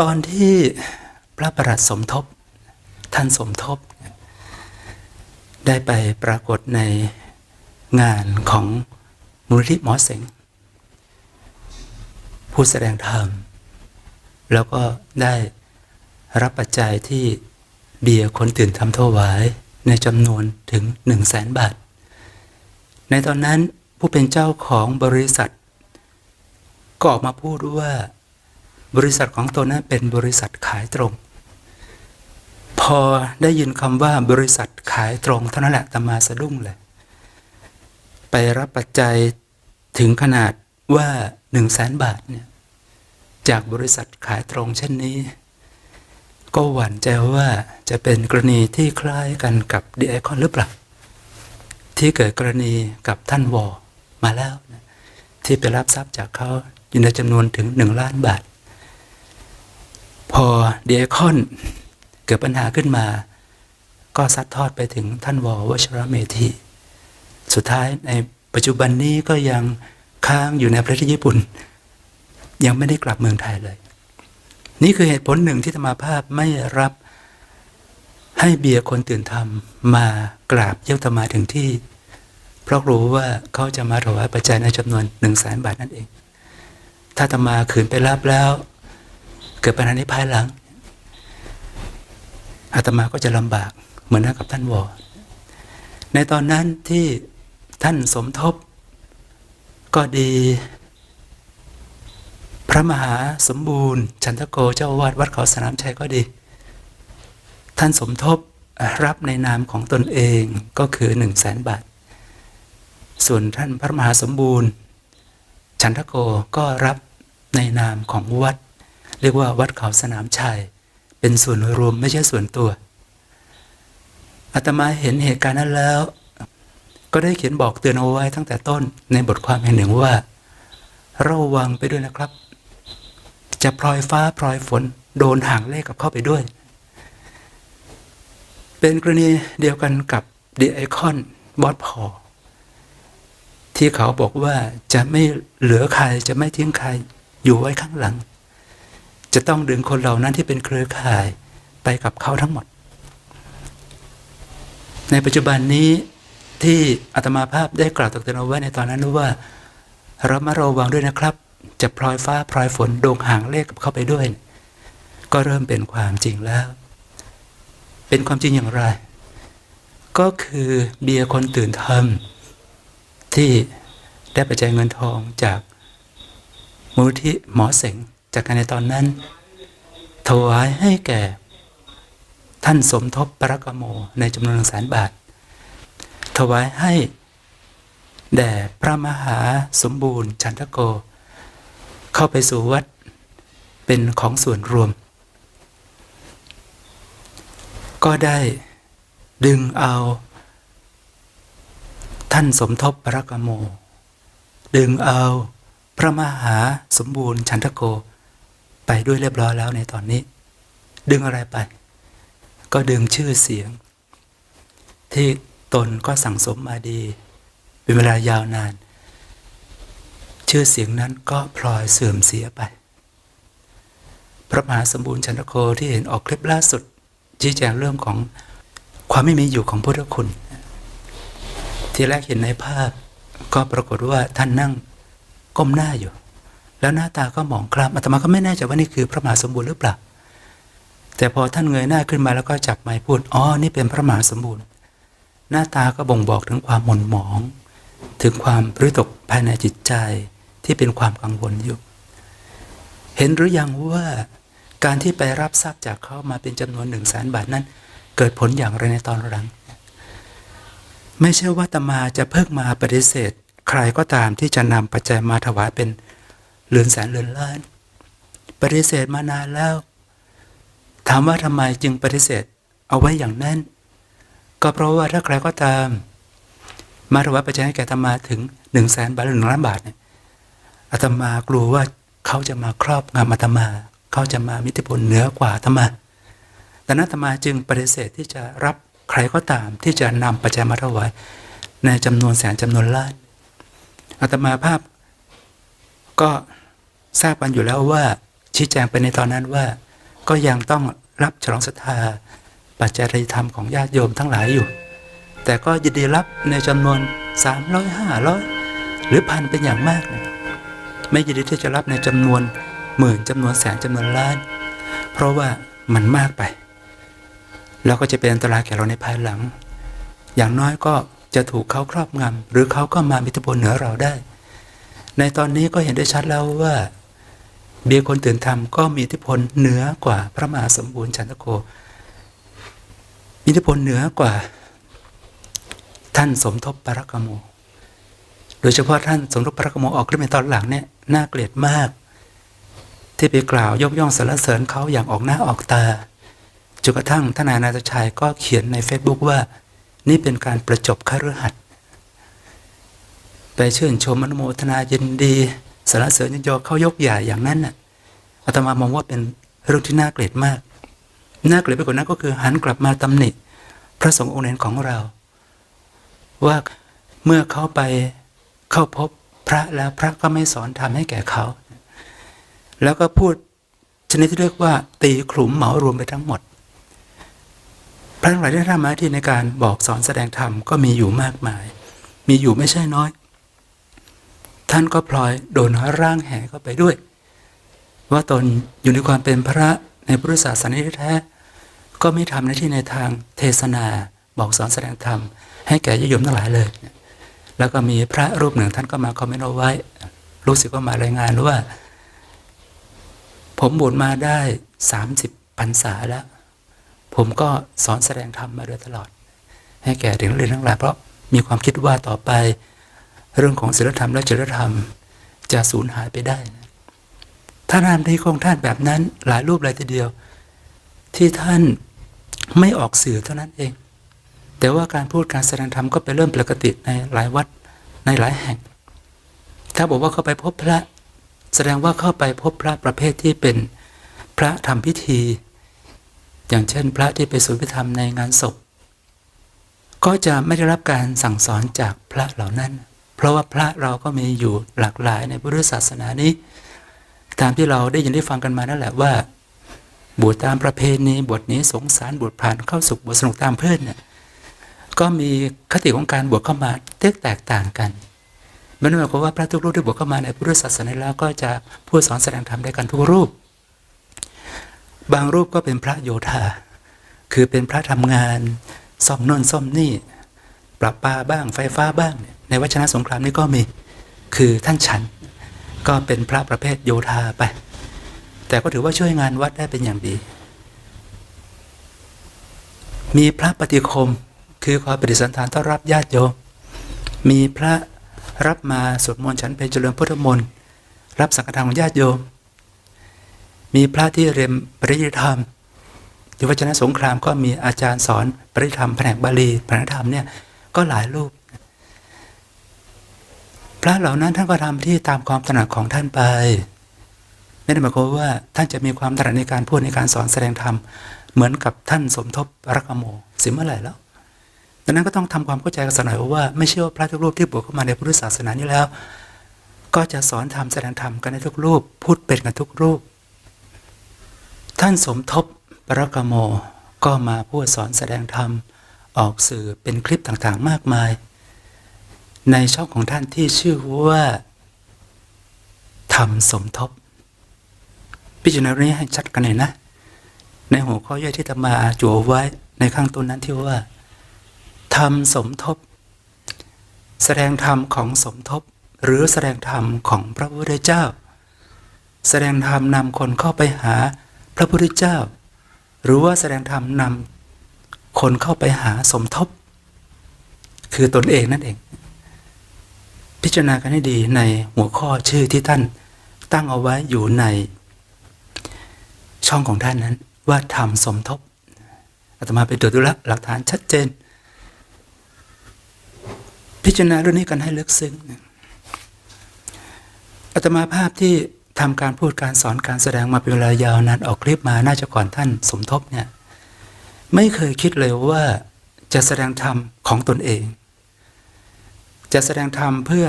ตอนที่พระประหลัดสมทบ ท่านสมทบ ได้ไปปรากฏในงานของมูลนิธิหมอเสงผู้แสดงธรรม แล้วก็ได้รับปัจจัยที่เบียร์คนตื่นทำถวายในจำนวนถึง1 0 0 0 0แสนบาท ในตอนนั้นผู้เป็นเจ้าของบริษัท ก็ออกมาพูดว่า บริษัทของตนนั้นเป็นบริษัทขายตรง พอได้ยินคำว่าบริษัทขายตรงเท่านั้นแหละตมาสะดุ้งเลย ไปรับปัจจัยถึงขนาดว่า1 0 0 0 0แสนบาทเนี่ยจากบริษัทขายตรงเช่นนี้ ก็หวั่นใจว่าจะเป็นกรณีที่คล้ายกันกับดีไอคอนหรือเปล่า ที่เกิดกรณีกับท่านวอมาแล้วนะที่ไปรับทรัพย์จากเขาอยู่ในจำนวนถึง1ล้านบาท พอเดีไอคอนเกิดปัญหาขึ้นมา ก็ซัดทอดไปถึงท่านวอวชรเมธีสุดท้ายในปัจจุบันนี้ก็ยังค้างอยู่ในประเทศญี่ปุ่น ยังไม่ได้กลับเมืองไทยเลย นี่คือเหตุผลหนึ่งที่ธรรมาภาพไม่รับให้เบียร์คนตื่นธรรมมากราบเยี่ยมธรรมาถึงที่ เพราะรู้ว่าเขาจะมาถวายปัจจัยในจำนวนหนึ่งแสนบาทนั่นเอง ถ้าธรรมาขืนไปรับแล้ว เกิดปัญหาในภายหลังอาตมาก็จะลำบากเหมือนกับท่านวอในตอนนั้นที่ท่านสมทบ ก็ดี พระมหาสมบูรณ์ ชันทโกเจ้าวาดวัดเขาสนามชัยก็ดี ท่านสมทบรับในนามของตนเองก็คือหนึ่งแสนบาท ส่วนท่านพระมหาสมบูรณ์ ชันทโกก็รับในนามของวัด เรียกว่าวัดเขาสนามชัย เป็นส่วนรวมไม่ใช่ส่วนตัวอาตมาเห็นเหตุการณ์นั้นแล้ว ก็ได้เขียนบอกเตือนเอาไว้ตั้งแต่ต้นในบทความแห่งหนึ่งว่า ระวังไปด้วยนะครับ จะพลอยฟ้าพลอยฝน โดนห่างเลขกับเข้าไปด้วย เป็นกรณีเดียวกันกับดีไอคอนบอสพอที่เขาบอกว่าจะไม่เหลือใครจะไม่ทิ้งใครอยู่ไว้ข้างหลัง จะต้องดึงคนเหล่านั้นที่เป็นเครือข่ายไปกับเขาทั้งหมด ในปัจจุบันนี้ที่อาตมาภาพได้กล่าวตักเตือนเอาไว้ในตอนนั้นว่าเรามาระวังด้วยนะครับ จะพลอยฟ้าพลอยฝนโด่งห่างเลขกับเข้าไปด้วย ก็เริ่มเป็นความจริงแล้ว เป็นความจริงอย่างไร ก็คือเบียร์คนตื่นทำที่ได้ปัจจัยเงินทองจากมูลที่หมอเสง จากการในตอนนั้น ถวายให้แก่ ท่านสมทบปรกโมในจำนวนหนึ่งแสนบาท ถวายให้ แด่พระมหาสมบูรณ์ ชันทโก เข้าไปสู่วัดเป็นของส่วนรวม ก็ได้ดึงเอาท่านสมทบปรกโม ดึงเอาพระมหาสมบูรณ์ชันทโก ไปด้วยเรียบร้อยแล้วในตอนนี้ ดึงอะไรไป ก็ดึงชื่อเสียง ที่ตนก็สั่งสมมาดี เป็นเวลายาวนาน ชื่อเสียงนั้นก็พลอยเสื่อมเสียไป พระมหาสมบูรณ์ชันโคที่เห็นออกคลิปล่าสุดชี้แจงเรื่องของความไม่มีอยู่ของพุทธคุณ ที่แรกเห็นในภาพก็ปรากฏว่าท่านนั่งก้มหน้าอยู่ แล้วหน้าตาก็หมองคล้ำอาตมาก็ไม่แน่ใจว่านี่คือพระมหาสมบูรณ์หรือเปล่า แต่พอท่านเงยหน้าขึ้นมาแล้วก็จับไม้พูด อ๋อ นี่เป็นพระมหาสมบูรณ์ หน้าตาก็บ่งบอกถึงความหม่นหมอง ถึงความริตกภายในจิตใจที่เป็นความกังวลอยู่ เห็นหรือยังว่าการที่ไปรับทรัพย์จากเขามาเป็นจำนวนหนึ่งแสนบาทนั้น เกิดผลอย่างไรในตอนหลัง ไม่ใช่ว่าตมาจะเพิ่งมาปฏิเสธ ใครก็ตามที่จะนำปัจจัยมาถวายเป็น เรือนแสนเรือนล้าน ปฏิเสธมานานแล้ว ถามว่าทำไมจึงปฏิเสธเอาไว้อย่างนั้น ก็เพราะว่าถ้าใครก็ตาม มาถวายปัจจัยให้แก่ธรรมาถึงหนึ่งแสนบาทหรือหนึ่งล้านบาทเนี่ยอาตมากลัวว่าเขาจะมาครอบงำอาตมาเขาจะมามิติพลเหนือกว่าอาตมาดังนั้นอาตมาจึงปฏิเสธที่จะรับใครก็ตามที่จะนำปัจจัยมาถวายในจำนวนแสนจำนวนล้านอาตมาภาพก็ ทราบกันอยู่แล้วว่าชี้แจงไปในตอนนั้นว่า ก็ยังต้องรับฉลองศรัทธา ปัจจัยธรรมของญาติโยมทั้งหลายอยู่ แต่ก็ยินดีรับในจำนวน 300 500 หรือพันเป็นอย่างมากนะไม่ยินดีที่จะรับในจำนวนหมื่นจำนวนแสนจำนวนล้าน เพราะว่ามันมากไป แล้วก็จะเป็นอันตรายแก่เราในภายหลัง อย่างน้อยก็จะถูกเขาครอบงำหรือเขาก็มามีอิทธิพลเหนือเราได้ ในตอนนี้ก็เห็นได้ชัดแล้วว่า เบียร์คนตื่นธรรมก็มีอิทธิพลเหนือกว่าพระมหาสมบูรณ์ชันตโกมีอิทธิพลเหนือกว่า ท่านสมทบปรกโม โดยเฉพาะท่านสมทบปรกโมออกฤทธิ์ในตอนหลังเนี่ยน่าเกลียดมาก ที่ไปกล่าวยกย่องสรรเสริญเขาอย่างออกหน้าออกตาจนกระทั่งทนายนาตชัยก็เขียนใน Facebook ว่า นี่เป็นการประจบคฤหัสถ์ไปเชื่นชมอนุโมทนายินดี สรรเสริญยนยอเขายกใหญ่อย่างนั้นน่ะอาตมามองว่าเป็นเรื่องที่น่าเกลียดมาก น่าเกลียดไปกว่านั้นก็คือหันกลับมาตำหนิพระสงฆ์องค์เนนของเรา ว่าเมื่อเขาไปเข้าพบพระแล้วพระก็ไม่สอนทำให้แก่เขา แล้วก็พูดชนิดที่เรียกว่า ตีขลุ่มเหมารวมไปทั้งหมด พระทั้งหลายที่ทำหน้าที่ในการบอกสอนแสดงธรรมก็มีอยู่มากมาย มีอยู่ไม่ใช่น้อย ท่านก็พลอยโดนร่างแห่เข้าไปด้วย ว่าตนอยู่ในความเป็นพระในพุทธศาสนาแท้ก็ไม่ทำหน้าที่ในทางเทศนาบอกสอนแสดงธรรม ให้แก่ญาติโยมทั้งหลายเลย แล้วก็มีพระรูปหนึ่งท่านก็มาคอมเมนต์เอาไว้ รู้สึกว่ามารายงานว่า ผมบวชมาได้ 30พรรษาแล้ว ผมก็สอนแสดงธรรมมาโดยตลอด ให้แก่เด็กนักเรียนทั้งหลายเพราะมีความคิดว่าต่อไป เรื่องของศีลธรรมและจริยธรรม จะสูญหายไปได้นะท่านทำที่ของท่านแบบนั้นหลายรูปหลายทีเดียว ที่ท่านไม่ออกสื่อเท่านั้นเอง แต่ว่าการพูดการแสดงธรรมก็เป็นเรื่องปกติในหลายวัดในหลายแห่ง ถ้าบอกว่าเข้าไปพบพระแสดงว่าเข้าไปพบพระประเภทที่เป็นพระทำพิธี อย่างเช่น พระที่ไปสวดพิธรรมในงานศพ ก็จะไม่ได้รับการสั่งสอนจากพระเหล่านั้น เพราะว่าพระเราก็มีอยู่หลากหลายในพุทธศาสนานี้ ตามที่เราได้ยินได้ฟังกันมานั่นแหละว่า บวชตามประเพณีบวชนี้สงสารบวชผ่านเข้าสุขบวชสนุกตามเพื่อนเนี่ยก็มีคติของการบวชเข้ามาแตกต่างกันไม่ได้หมายความว่าพระทุกรูปที่บวชเข้ามาในพุทธศาสนาแล้วก็จะพูดสอนแสดงธรรมได้กันทุกรูป บางรูปก็เป็นพระโยธา คือเป็นพระทำงานซ่อมน่นซ่อมนี่ ปรับปาบ้างไฟฟ้าบ้าง ในวัชนะสงครามนี่ก็มีคือท่านฉัน ก็เป็นพระประเภทโยธาไป แต่ก็ถือว่าช่วยงานวัดได้เป็นอย่างดี มีพระปฏิคมคือคอปฏิสันทานต้อนรับญาติโยมมีพระรับมาสวดมนต์ฉันเพลเจริญพุทธมนต์รับสังฆทานของญาติโยม มีพระที่เรียนปริยธรรมที่วัชนะสงครามก็มีอาจารย์สอนปริยธรรมแผนกบาลีแผนธรรมเนี่ย ก็หลายรูป พระเหล่านั้นท่านก็ทำที่ตามความถนัดของท่านไป ไม่ได้หมายความว่าท่านจะมีความถนัดในการพูดในการสอนแสดงธรรมเหมือนกับท่านสมทบรักโมสิเมื่อไหร่แล้วดังนั้นก็ต้องทำความเข้าใจกันสักหน่อยว่าไม่ใช่ว่าพระทุกรูปที่บวชเข้ามาในพุทธศาสนานี้แล้ว ก็จะสอนธรรมแสดงธรรมกันในทุกรูป พูดเป็นกันทุกรูป ท่านสมทบปรกโมก็มาพูดสอนแสดงธรรม ออกสื่อเป็นคลิปต่างๆมากมาย ในช่องของท่านที่ชื่อว่าธรรมสมทบ พิจารณาเรื่องนี้ให้ชัดกันหน่อยนะ ในหัวข้อย่อยที่ตมาจั่วไว้ในข้างต้นนั้นที่ว่าธรรมสมทบ แสดงธรรมของสมทบ หรือแสดงธรรมของพระพุทธเจ้า แสดงธรรมนำคนเข้าไปหาพระพุทธเจ้า หรือว่าแสดงธรรมนำ คนเข้าไปหาสมทบ คือตนเองนั่นเอง พิจารณากันให้ดีในหัวข้อชื่อที่ท่านตั้งเอาไว้อยู่ในช่องของท่านนั้น ว่าธรรมสมทบอาตมาไปตรวจดูแลวหลักฐานชัดเจน พิจารณาเรื่องนี้กันให้ลึกซึ้งอาตมาภาพที่ทำการพูดการสอนการแสดงมาเป็นเวลายาวนานออกคลิปมาน่าจะก่อนท่านสมทบเนี่ย ไม่เคยคิดเลยว่าจะแสดงธรรมของตนเอง จะแสดงธรรมเพื่อ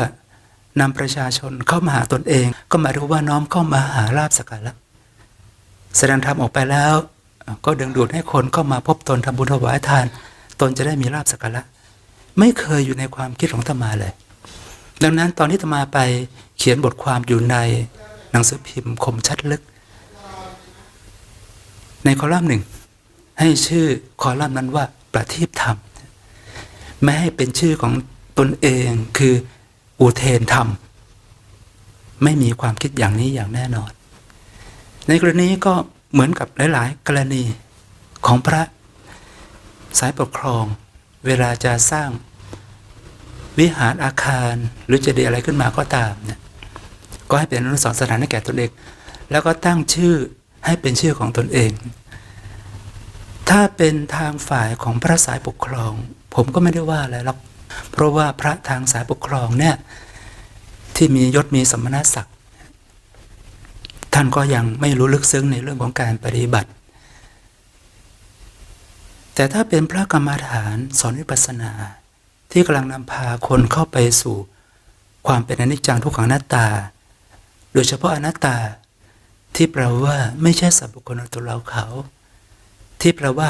นำประชาชนเข้ามาหาตนเอง ก็หมายถึงว่าน้อมเข้ามาหาลาบสักการะแสดงธรรมออกไปแล้ว ก็ดึงดูดให้คนเข้ามาพบตนทำบุญถวายทาน ตนจะได้มีลาบสักการะไม่เคยอยู่ในความคิดของอาตมาเลย ดังนั้นตอนที่อาตมาไปเขียนบทความอยู่ในหนังสือพิมพ์คมชัดลึก ในคอลัมน์หนึ่ง ให้ชื่อคอลัมน์นั้นว่าประทีปธรรม ไม่ให้เป็นชื่อของตนเองคืออุเทนธรรม ไม่มีความคิดอย่างนี้อย่างแน่นอน ในกรณีก็เหมือนกับหลาย ๆ กรณีของพระสายปกครอง เวลาจะสร้างวิหารอาคารหรือจะดีย์อะไรขึ้นมาก็ตามเนี่ยก็ให้เป็นอนุสรณ์สถานให้แก่ตนเอง แล้วก็ตั้งชื่อให้เป็นชื่อของตนเอง ถ้าเป็นทางฝ่ายของพระสายปกครอง ผมก็ไม่ได้ว่าอะไรหรอกเพราะว่าพระทางสายปกครองเนี่ยที่มียศมีสมณศักดิ์ท่านก็ยังไม่รู้ลึกซึ้งในเรื่องของการปฏิบัติ แต่ถ้าเป็นพระกรรมฐานสอนวิปัสสนา ที่กำลังนำพาคนเข้าไปสู่ความเป็นอนิจจังทุกขังนัตตา โดยเฉพาะอนัตตาที่แปลว่าไม่ใช่สัพพคคลตัวเราเขา ที่แปลว่า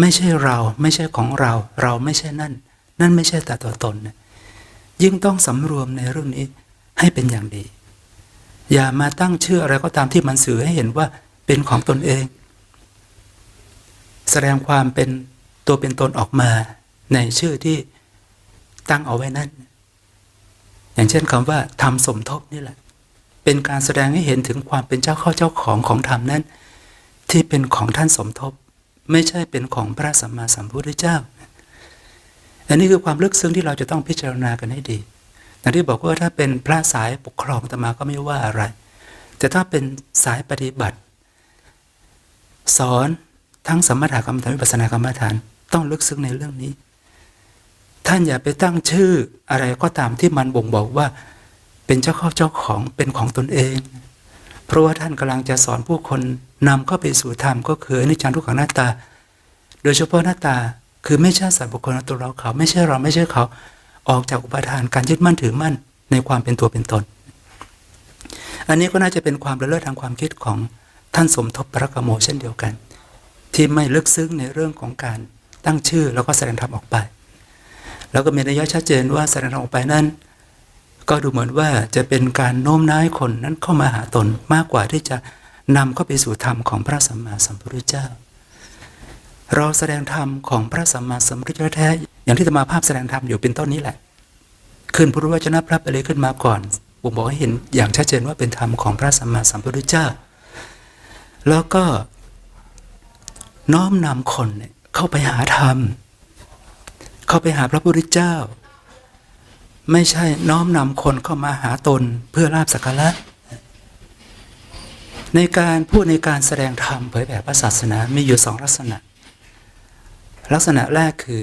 ไม่ใช่เราไม่ใช่ของเรา เราไม่ใช่นั่น นั่นไม่ใช่แต่ตัวตน ยิ่งต้องสำรวมในเรื่องนี้ให้เป็นอย่างดี อย่ามาตั้งชื่ออะไรก็ตามที่มันสื่อให้เห็นว่าเป็นของตนเอง แสดงความเป็นตัวเป็นตนออกมาในชื่อที่ตั้งเอาไว้นั่น อย่างเช่นคำว่าทำสมทบนี่แหละ เป็นการแสดงให้เห็นถึงความเป็นเจ้าข้าเจ้าของของธรรมนั้น ที่เป็นของท่านสมทบ ไม่ใช่เป็นของพระสัมมาสัมพุทธเจ้า อันนี้คือความลึกซึ้งที่เราจะต้องพิจารณากันให้ดีอย่างที่บอกว่าถ้าเป็นพระสายปกครองตมาก็ไม่ว่าอะไร แต่ถ้าเป็นสายปฏิบัติ สอนทั้งสมถกรรมฐานวิปัสสนากรรมฐานต้องลึกซึ้งในเรื่องนี้ ท่านอย่าไปตั้งชื่ออะไรก็ตามที่มันบ่งบอกว่า เป็นเจ้าข้าเจ้าของเป็นของตนเอง เพราะว่าท่านกำลังจะสอนผู้คนนำเข้าไปสู่ธรรมก็คืออนิจจังทุกขังหน้าตา โดยเฉพาะหน้าตาคือไม่ใช่สัตว์บุคคลตัวเราเขา ไม่ใช่เราไม่ใช่เขาออกจากอุปทานการยึดมั่นถือมั่นในความเป็นตัวเป็นตน อันนี้ก็น่าจะเป็นความระเลิศทางความคิดของท่านสมทบพระกโมเช่นเดียวกัน ที่ไม่ลึกซึ้งในเรื่องของการตั้งชื่อแล้วก็แสดงธรรมออกไป แล้วก็มีนัยยะชัดเจนว่าแสดงธรรมออกไปนั้น ก็ดูเหมือนว่าจะเป็นการโน้มน้าวคนนั้นเข้ามาหาตนมากกว่าที่จะนำเข้าไปสู่ธรรมของพระสัมมาสัมพุทธเจ้า เราแสดงธรรมของพระสัมมาสัมพุทธเจ้าแท้อย่างที่ธรรมาภาพแสดงธรรมอยู่เป็นต้นนี้แหละ ขึ้นพุทธวจนะพระไปเลยขึ้นมาก่อนผมบอกให้เห็นอย่างชัดเจนว่าเป็นธรรมของพระสัมมาสัมพุทธเจ้า แล้วก็น้อมนำคนเข้าไปหาธรรม เข้าไปหาพระพุทธเจ้า ไม่ใช่น้อมนำคนเข้ามาหาตนเพื่อลาบสักการะในการพูดในการแสดงธรรมเผยแผ่พระศาสนามีอยู่สองลักษณะ ลักษณะแรกคือ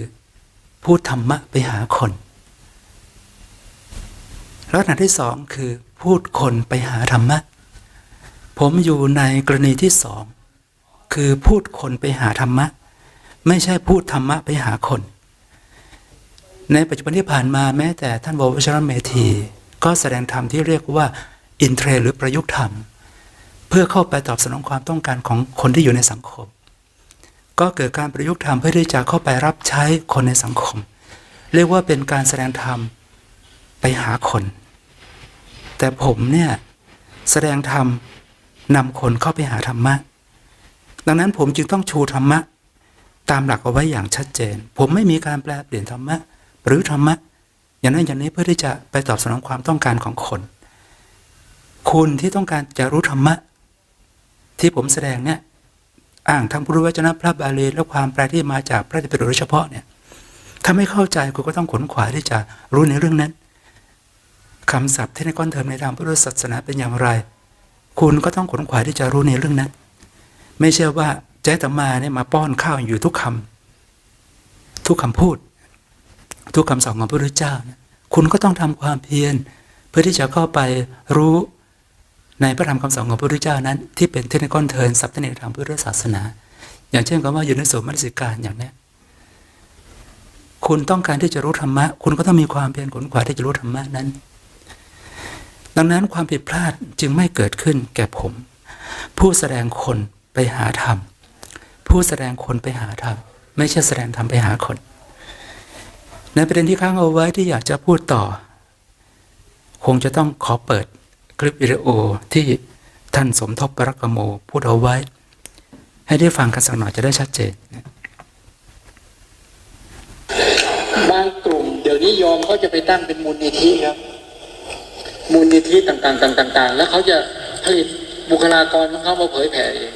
พูดธรรมะไปหาคน ลักษณะที่สองคือ พูดคนไปหาธรรมะ ผมอยู่ในกรณีที่สองคือพูดคนไปหาธรรมะ ไม่ใช่พูดธรรมะไปหาคน ในปัจจุบันที่ผ่านมาแม้แต่ท่านบวชรเมธี ก็แสดงธรรมที่เรียกว่าอินเทรหรือประยุกต์ธรรม เพื่อเข้าไปตอบสนองความต้องการของคนที่อยู่ในสังคม ก็เกิดการประยุกต์ธรรมเพื่อที่จะเข้าไปรับใช้คนในสังคม เรียกว่าเป็นการแสดงธรรมไปหาคน แต่ผมเนี่ยแสดงธรรมนำคนเข้าไปหาธรรมะ ดังนั้นผมจึงต้องชูธรรมะ ตามหลักเอาไว้อย่างชัดเจน ผมไม่มีการแปลเปลี่ยนธรรมะ หรือธรรมะ อย่างนั้นอย่างนี้เพื่อที่จะไปตอบสนองความต้องการของคน คุณที่ต้องการจะรู้ธรรมะ ที่ผมแสดงเนี่ยอ้างทางพุทธวจนะพระบาลีและความแปลที่มาจากพระธรรมปิฎกโดยเฉพาะเนี่ยถ้าไม่เข้าใจคุณก็ต้องขนขวายที่จะรู้ในเรื่องนั้นคำศัพท์ที่ในก้อนเทอมในทางพุทธศาสนาเป็นอย่างไร คุณก็ต้องขนขวายที่จะรู้ในเรื่องนั้น ไม่ใช่ว่าเจ๊ตมาเนี่ยมาป้อนข้าวอยู่ทุกคำทุกคำพูด ทุกคำสอนของพระพุทธเจ้าเนี่ยคุณก็ต้องทำความเพียรเพื่อที่จะเข้าไปรู้ในพระธรรมคำสอนของพระพุทธเจ้านั้น ที่เป็นเทคนิคอนเทิร์นสัพเทนิคทางพุทธศาสนา อย่างเช่นคำว่าอยู่ในสมมติสิการอย่างนี้คุณต้องการที่จะรู้ธรรมะ คุณก็ต้องมีความเพียรขนขวายที่จะรู้ธรรมะนั้น ดังนั้นความผิดพลาดจึงไม่เกิดขึ้นแก่ผม ผู้แสดงคนไปหาธรรม ผู้แสดงคนไปหาธรรม ไม่ใช่แสดงธรรมไปหาคน ในประเด็นที่ค้างเอาไว้ที่อยากจะพูดต่อ คงจะต้องขอเปิดคลิปวิดีโอที่ท่านสมทบปรักโมพูดเอาไว้ ให้ได้ฟังกันสักหน่อยจะได้ชัดเจนบางกลุ่มเดี๋ยวนี้โยมเขาจะไปตั้งเป็นมูลนิธิครับ มูลนิธิต่างๆต่างๆ แล้วเขาจะผลิตบุคลากรของเขามาเผยแผ่เอง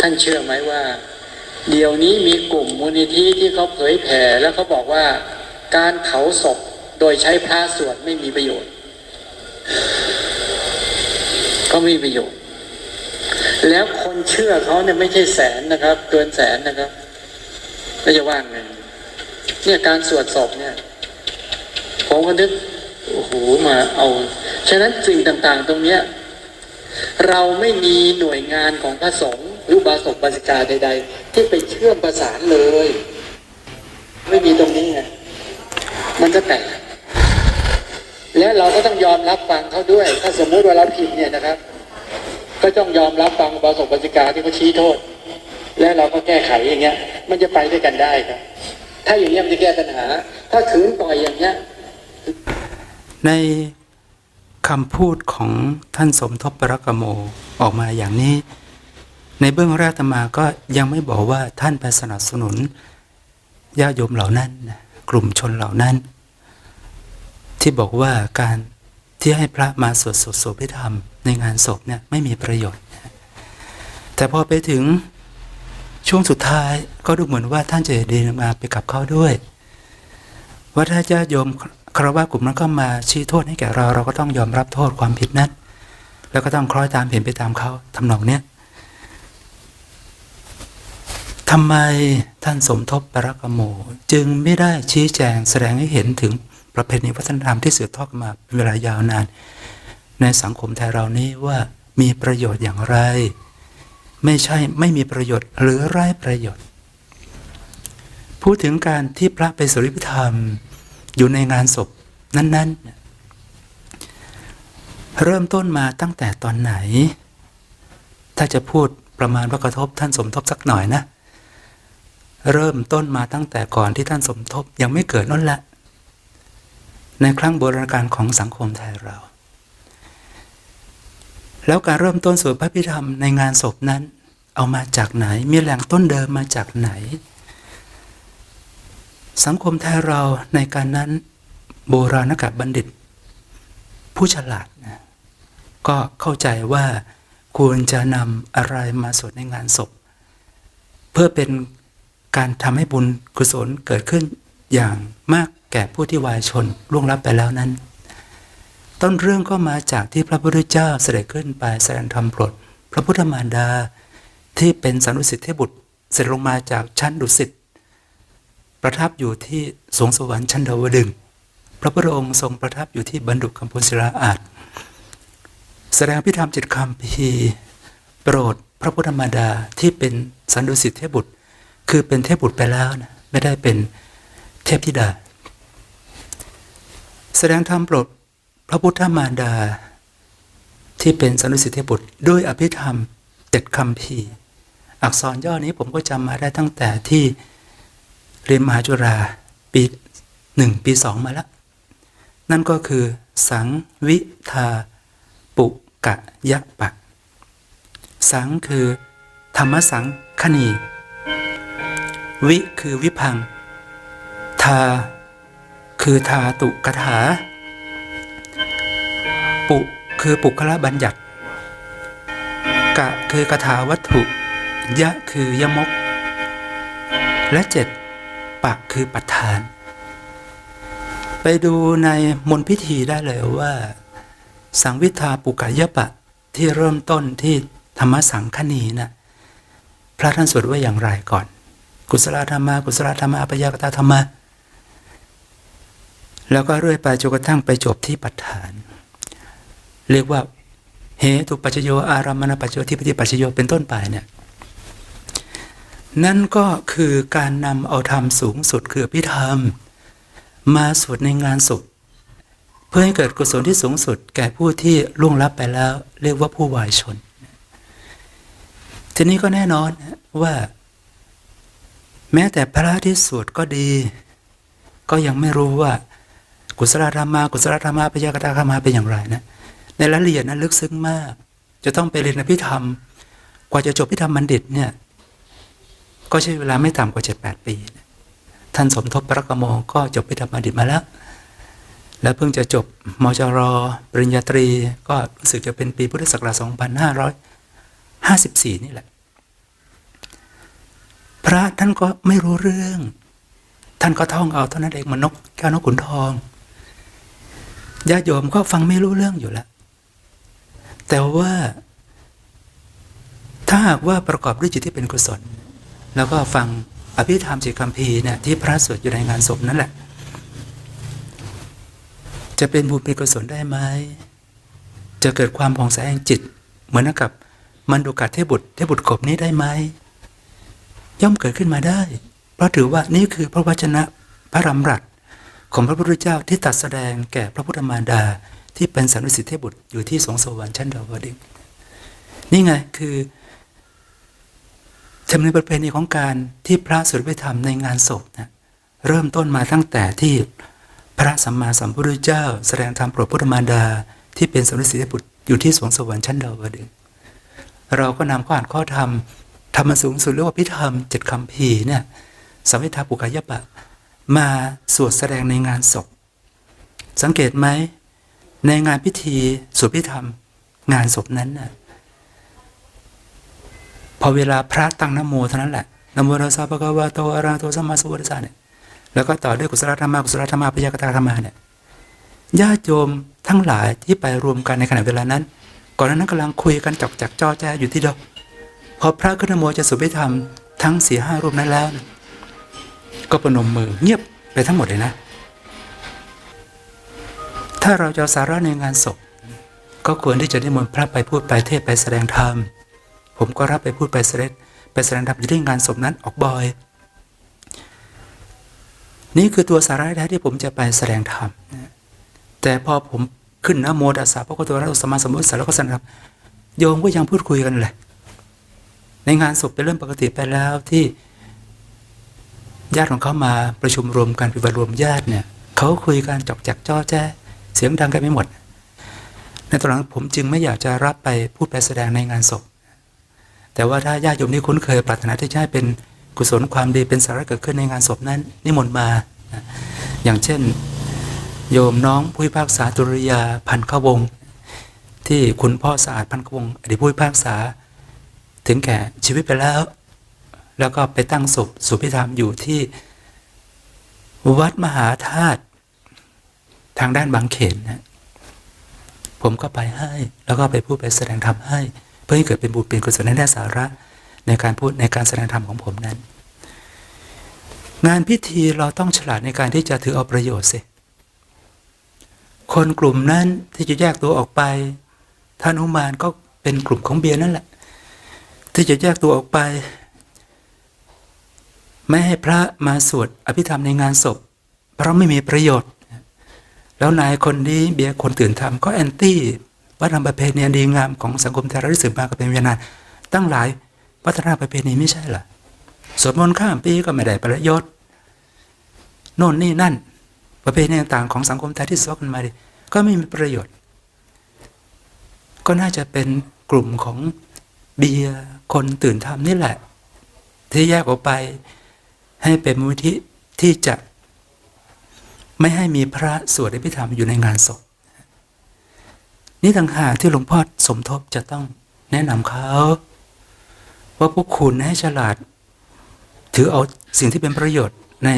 ท่านเชื่อไหมว่า เดี๋ยวนี้มีกลุ่มมูลนิธิที่เขาเผยแผ่แล้วเขาบอกว่าการเผาศพโดยใช้พระสวดไม่มีประโยชน์ ก็ไม่มีประโยชน์ แล้วคนเชื่อเขาเนี่ยไม่ใช่แสนนะครับ เกินแสนนะครับแล้วจะว่างไงเนี่ยการสวดศพเนี่ย ผมก็นึกโอ้โหมาเอา ฉะนั้นสิ่งต่างๆ ตรงเนี้ย เราไม่มีหน่วยงานของพระสงฆ์ หรือบาศกบาสิกาใด ๆ ที่ไปเชื่อมประสานเลย ไม่มีตรงนี้ไงมันจะแตกและเราก็ต้องยอมรับฟังเขาด้วย ถ้าสมมุติว่าเราผิดเนี่ยนะครับ ก็ต้องยอมรับฟังบาศกบาสิกาที่เขาชี้โทษ และเราก็แก้ไขอย่างเงี้ย มันจะไปด้วยกันได้ครับ ถ้าอย่างเงี้ยมันจะแก้ปัญหา ถ้าขืนปล่อยอย่างเงี้ยในคำพูดของท่านสมทบปรกกโมออกมาอย่างนี้ ในเบื้องแรกอาตมาก็ยังไม่บอกว่าท่านไปสนับสนุนญาติโยมเหล่านั้น กลุ่มชนเหล่านั้น ที่บอกว่าการที่ให้พระมาสวดสวดโสพิธรรมในงานศพเนี่ยไม่มีประโยชน์ แต่พอไปถึงช่วงสุดท้ายก็ดูเหมือนว่าท่านจะเดีมาไปกับเขาด้วย ว่าถ้าญาติโยมคารวะกลุ่มนั้นก็มาชี้โทษให้แก่เราเราก็ต้องยอมรับโทษความผิดนั้น แล้วก็ต้องคล้อยตามเห็นไปตามเขาทำนองเนี้ย ทำไมท่านสมทบปรักกโม จึงไม่ได้ชี้แจงแสดงให้เห็นถึงประเพณีวัฒนธรรมที่สืบทอดมาเป็นเวลายาวนาน ในสังคมไทยเรานี้ว่ามีประโยชน์อย่างไร ไม่ใช่ไม่มีประโยชน์หรือไร้ประโยชน์ พูดถึงการที่พระไปสวดพิธรรมอยู่ในงานศพนั้น ๆ เริ่มต้นมาตั้งแต่ตอนไหน ถ้าจะพูดประมาณว่ากระทบท่านสมทบสักหน่อยนะ เริ่มต้นมาตั้งแต่ก่อนที่ท่านสมทบยังไม่เกิดนั่นแหละ ในครั้งโบราณกาลของสังคมไทยเรา แล้วการเริ่มต้นสวดพระพิธรรมในงานศพนั้น เอามาจากไหน มีแหล่งต้นเดิมมาจากไหน สังคมไทยเราในการนั้น โบราณกบัณฑิต ผู้ฉลาดนะก็เข้าใจว่าควรจะนำอะไรมาสวดในงานศพ เพื่อเป็น การทำให้บุญกุศลเกิดขึ้นอย่างมากแก่ผู้ที่วายชนล่วงลับไปแล้วนั้น ต้นเรื่องก็มาจากที่พระพุทธเจ้าเสด็จขึ้นไปแสดงธรรมโปรดพระพุทธมารดาที่เป็นสันนุสิทธิบุตรเสด็จลงมาจากชั้นดุสิตประทับอยู่ที่สวงสวรรค์ชั้นดาวดึง พระพุทธองค์ทรงประทับอยู่ที่บรรดุคำพุศิลาอาจแสดงพิธรรมจิตคำพีโปรดพระพุทธมารดาที่เป็นสันดุสิทธิเทพบุตร คือเป็นเทพบุตรไปแล้วนะไม่ได้เป็นเทพธิดา แสดงธรรมโปรดพระพุทธมารดา ที่เป็นสันดุสิทธิเทพบุตรด้วยอภิธรรมเจ็ดคำพีอักษรย่อนี้ผมก็จำมาได้ตั้งแต่ที่เรียนมหาจุฬาปีหนึ่งปีสองมาแล้ว นั่นก็คือสังวิทาปุกะยะปะ สังคือธรรมสังคณี วิคือวิพัง ทา คือทาตุกถา ปุคือปุคละบัญญัติ กะคือกถาวัตถุ ยะคือยมก และเจ็ดปักคือประธาน ไปดูในมนพิธีได้เลยว่า สังวิทาปุกายปะที่เริ่มต้นที่ธรรมสังคณีนะ่ะพระท่านสวดว่าอย่างไรก่อน กุศลธรรมะกุศลธรรมะอปยากตาธรรมะแล้วก็เรื่อยไปจนกระทั่งไปจบที่ปัฏฐาน เรียกว่าเหตุปัจจโยอารามณปัจจโยที่ปฏิปัจจโยเป็นต้นไปเนี่ยนั่นก็คือการนำเอาธรรมสูงสุดคืออภิธรรม มาสวดในงานศพเพื่อให้เกิดกุศลที่สูงสุด แก่ผู้ที่ล่วงลับไปแล้ว เรียกว่าผู้วายชน ทีนี้ก็แน่นอนว่า แม้แต่พระที่สวดก็ดี ก็ยังไม่รู้ว่า กุศลธรรมา กุศลธรรมาพยากตาธรรมาเป็นอย่างไรนะ ในรายละเอียดนั้นลึกซึ้งมาก จะต้องไปเรียนอภิธรรม กว่าจะจบพิธรรมบัณฑิตเนี่ย ก็ใช้เวลาไม่ต่ำกว่าเจ็ดแปดปี ท่านสมทบพระกโมก็จบพิธรรมบัณฑิตมาแล้ว แล้วเพิ่งจะจบมจรปริญญาตรี ก็รู้สึกจะเป็นปีพุทธศักราช2554 นี่แหละ พระท่านก็ไม่รู้เรื่อง ท่านก็ท่องเอาเท่านั้นเองมันนกแก้วนกขุนทองญาติโยมก็ฟังไม่รู้เรื่องอยู่แล้ว แต่ว่า ถ้าหากว่าประกอบด้วยจิตที่เป็นกุศล แล้วก็ฟังอภิธรรมจิตคัมภีร์เนี่ยที่พระสวดอยู่ในงานศพนั่นแหละ จะเป็นบุญเป็นกุศลได้ไหมจะเกิดความผ่องใสแห่งจิต เหมือนกับมันดูกัดเทบุตรเทบุตรขบนี้ได้ไหม ย่อมเกิดขึ้นมาได้ เพราะถือว่านี่คือพระวจนะพระรำรัสของพระพุทธเจ้าที่ตัดแสดงแก่พระพุทธมารดาที่เป็นสันนิสิทธิเทพบุตรอยู่ที่สวงสวรรค์ชั้นดาวดึงนี่ไงคือธรรมเนียมประเพณีของการที่พระสวดพระธรรมในงานศพนะเริ่มต้นมาตั้งแต่ที่พระสัมมาสัมพุทธเจ้า แสดงธรรมโปรดพุทธมารดา ที่เป็นสันนิสิทธิเทพบุตรอยู่ที่สวงสวรรค์ชั้นดาวดึงเราก็นำข้ออ่านข้อธรรม ธรรมสูงสุดเรียกว่าพิธรรมเจ็ดคำพีเนี่ยสัมมิทาปุกายปะ มาสวดแสดงในงานศพ สังเกตไหม ในงานพิธีสวดพิธรรม งานศพนั้นน่ะพอเวลาพระตั้งนโมเท่านั้นแหละนโมตัสสะภะคะวะโตอะระหะโตสัมมาสัมพุทธัสสะเนี่ยแล้วก็ต่อด้วยกุศลธรรมะกุศลธรรมะพยากตาธรรมะเนี่ยญาติโยมทั้งหลายที่ไปรวมกันในขณะเวลานั้น ก่อนหนานั้นกำลังคุยกันจอกจักจ้อแจ้อยู่ที่เดียว อพระขึ้นโมจะสุพิธรรมทั้งสี่ห้ารูปนั้นแล้วนะก็ประนมมือเงียบไปทั้งหมดเลยนะ ถ้าเราจะสาระในงานศพ ก็ควรที่จะนิมนต์พระไปพูดไปเทศไปแสดงธรรม ผมก็รับไปพูดไปแสดงไปแสดงธรรมอยู่ที่งานศพนั้นออกบ่อย นี่คือตัวสาระแท้ที่ผมจะไปแสดงธรรม แต่พอผมขึ้นนะโมตัสสะพระพุทธวะสมมาสมุทธะแล้วก็สดงธรรมโยมก็ยังพูดคุยกันเลย ในงานศพเป็นเรื่องปกติไปแล้วที่ญาติของเขามาประชุมรวมกันเป็นรวมญาติเนี่ยเขาคุยกันจอกจักจ้อแจ้เสียงดังกันไม่หมด ในตอนหลังผมจึงไม่อยากจะรับไปพูดไปแสดงในงานศพ แต่ว่าถ้าญาติโยมที่คุ้นเคยปรารถนาที่จะให้เป็นกุศลความดีเป็นสาระเกิดขึ้นในงานศพนั้น นิมนต์มา อย่างเช่น โยมน้องผู้พิพากษาตุริยาพันขวง ที่คุณพ่อสะอาดพันขวงอดีตผู้พิพากษา ถึงแก่ชีวิตไปแล้ว แล้วก็ไปตั้งศพสุพิธรรมอยู่ที่ วัดมหาธาตุทางด้านบางเขนนะผมก็ไปให้ แล้วก็ไปพูดไปแสดงธรรมให้ เพื่อให้เกิดเป็นบุญเป็นกุศลในด้านสาระ ในการพูดในการแสดงธรรมของผมนั้น งานพิธีเราต้องฉลาดในการที่จะถือเอาประโยชน์สิคนกลุ่มนั้นที่จะแยกตัวออกไปท่านอุมานก็เป็นกลุ่มของเบียร์นั่นแหละ ที่จะแยกตัวออกไป ไม่ให้พระมาสวดอภิธรรมในงานศพ เพราะไม่มีประโยชน์ แล้วนายคนนี้เบียร์คนตื่นทำก็แอนตี้วัฒนธรรมประเพณีดีงามของสังคมไทยราที่สืบมากับเป็นเวลานานตั้งหลายวัฒนธรรมประเพณีไม่ใช่หรอสวดมนต์ข้ามปีก็ไม่ได้ประโยชน์โน่นนี่นั่น ประเพณีต่างๆของสังคมไทยที่สวดกันมาดิก็ไม่มีประโยชน์ ก็น่าจะเป็นกลุ่มของเบียร์ คนตื่นทำนี่แหละ ที่แยกออกไปให้เป็นมูลที่ที่จะไม่ให้มีพระสวดอภิธรรมอยู่ในงานศพ นี่ต่างหากที่หลวงพ่อสมทบจะต้องแนะนำเขา ว่าพวกคุณให้ฉลาด ถือเอาสิ่งที่เป็นประโยชน์ใน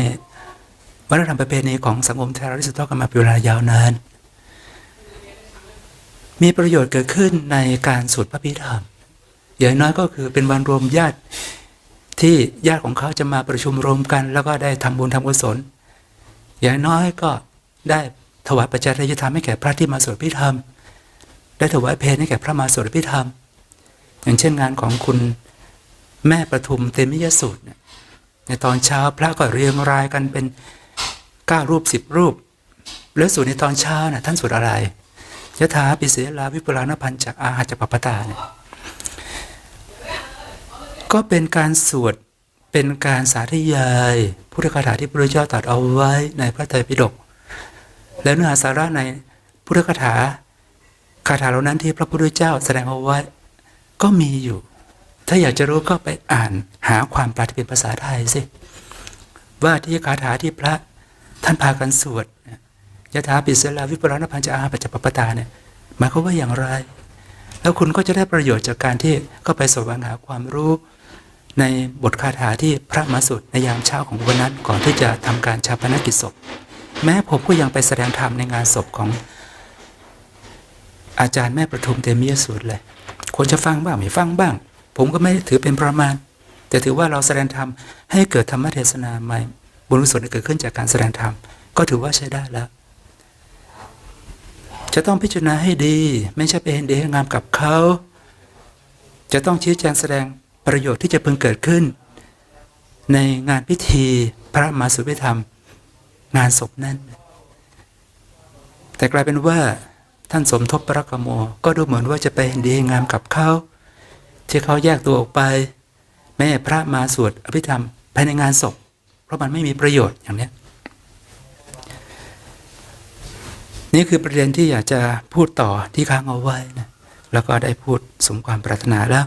วัฒนธรรมประเพณีของสังคมไทยราที่สืบทอดกันมาเป็นเวลายาวนาน มีประโยชน์เกิดขึ้นในการสวดพระพิธรรม อย่างน้อยก็คือเป็นวันรวมญาติที่ญาติของเขาจะมาประชุมรวมกัน แล้วก็ได้ทำบุญทำกุศล อย่างน้อยก็ได้ถวายปัจจัยทายธรรมให้แก่พระที่มาสวดพิธรรม ได้ถวายเพลให้แก่พระมาสวดพิธรรม อย่างเช่นงานของคุณแม่ประทุมเตมิยสูตรในตอนเช้าพระก็เรียงรายกันเป็นเก้ารูปสิบรูป แล้วสวดในตอนเช้าน่ะท่านสวดอะไรยะถาปิเสลาวิปุลานพันจากอาหารจปปตาเนี่ย ก็เป็นการสวดเป็นการสาธยายพุทธคาถาที่พระพุทธเจ้าตรัสเอาไว้ในพระไตรปิฎกและเนื้อหาสาระในพุทธคาถาคาถาเหล่านั้นที่พระพุทธเจ้าแสดงเอาไว้ก็มีอยู่ ถ้าอยากจะรู้ก็ไปอ่านหาความแปลที่เป็นภาษาไทยสิว่าที่คาถาที่พระท่านพากันสวดยะถาปิสลาวิปรณพันจอาปัจจปปตาเนี่ยหมายความว่าอย่างไร แล้วคุณก็จะได้ประโยชน์จากการที่เข้าไปสวงหาความรู้ ในบทคาถาที่พระมาสวดในยามเช้าของวันนั้นก่อนที่จะทำการชาปนกิจศพ แม้ผมก็ยังไปแสดงธรรมในงานศพของ อาจารย์แม่ประทุมเตมียสูตเลย คนจะฟังบ้างไม่ฟังบ้าง ผมก็ไม่ถือเป็นประมาณ แต่ถือว่าเราแสดงธรรมให้เกิดธรรมเทศนาใหม่บุญกุศลเกิดขึ้นจากการแสดงธรรมก็ถือว่าใช้ได้แล้ว จะต้องพิจารณาให้ดี ไม่ใช่ไปเห็นดีให้งามกับเขา จะต้องชี้แจงแสดง ประโยชน์ที่จะพึงเกิดขึ้น ในงานพิธีพระมาสุภิธรรม งานศพนั้นแต่กลายเป็นว่าท่านสมทบประกโมก็ดูเหมือนว่าจะไปดีงามกับเขาที่เขาแยกตัวออกไป แม่พระมาสวดอภิธรรมภายในงานศพ เพราะมันไม่มีประโยชน์อย่างนี้นี่คือประเด็นที่อยากจะพูดต่อที่ค้างเอาไว้นะแล้วก็ได้พูดสมความปรารถนาแล้ว